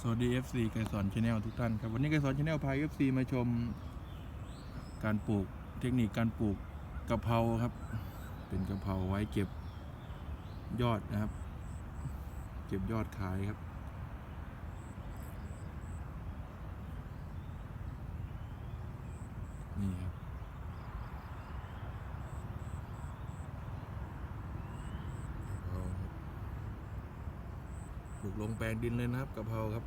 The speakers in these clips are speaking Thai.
สวัสดี FC ไกสอนชาแนลทุกท่านครับวันนี้ไกสอนชาแนลพา FC มาชม การปลูกเทคนิคการปลูกกะเพราครับ เป็นกะเพราไว้เก็บยอดนะครับ เก็บยอดขายครับ นี่ครับกะเพราครับป ลูกลงแปลงดินเลยนะครับกะเพราครับ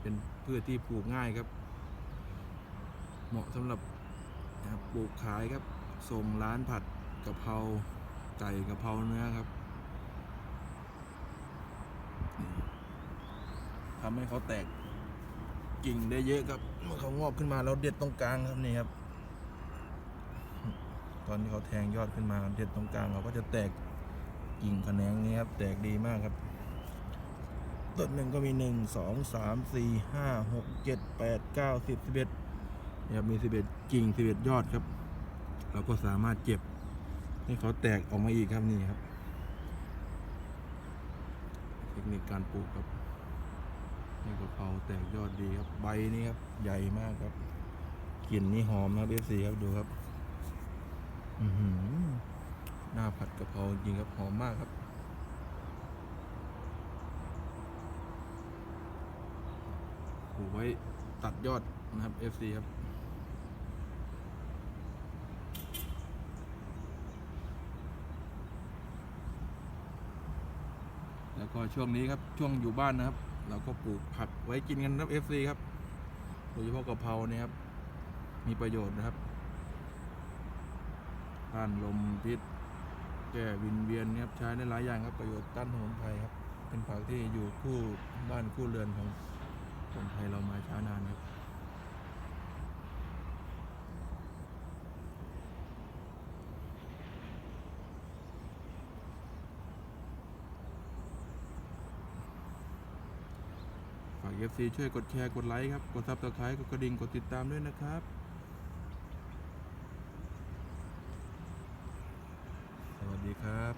เป็นพืชที่ปลูกง่ายครับ เหมาะสำหรับนะครับปลูกขายครับ ส่งร้านผัดกะเพราไก่กะเพราเนื้อครับนี่ทำให้เขาแตกกิ่งได้เยอะครับ เมื่อเขางอกขึ้นมาเราเด็ดตรงกลางครับนี่ครับ ตอนที่เขาแทงยอดขึ้นมาเด็ดตรงกลางเขาก็จะแตกกิ่งแขนงนี้ครับ แตกดีมากครับ ต้นหนึ่งก็มีหนึ่งสองสามสี่ห้าหกเจ็ดแปดเก้าสิบสิบเอ็ดเนี่ยครับมีสิบเอ็ดกิ่งสิบเอ็ดยอดครับ เราก็สามารถเก็บให้เขาแตกออกมาอีกครับนี่ครับ เทคนิคการปลูกครับนี่กะเพราแตกยอดดีครับใบนี่ครับ ใหญ่มากครับกลิ่นนี่หอมนะครับเอฟซีครับดูครับ อือหือหน้าผัดกระเพราจริงครับหอมมากครับ ปลูก ไว้ตัดยอดนะครับ FC ครับแล้วก็ช่วงนี้ครับช่วงอยู่บ้านนะครับ เราก็ปลูกผักไว้กินกันครับ FC ครับโดยเฉพาะกะเพราเนี่ยครับ มีประโยชน์นะครับต้านลมพิษแก้วินเวียนนะครับใช้ได้หลายอย่างครับประโยชน์ต้านสมุนไพรครับ เป็นผักที่อยู่คู่บ้านคู่เรือนของ คนไทยเรามาช้านานครับฝาก FC ช่วยกดแชร์ กดไลค์ครับ กดซับสไครต์กดกระดิ่ง กดติดตามด้วยนะครับ สวัสดีครับ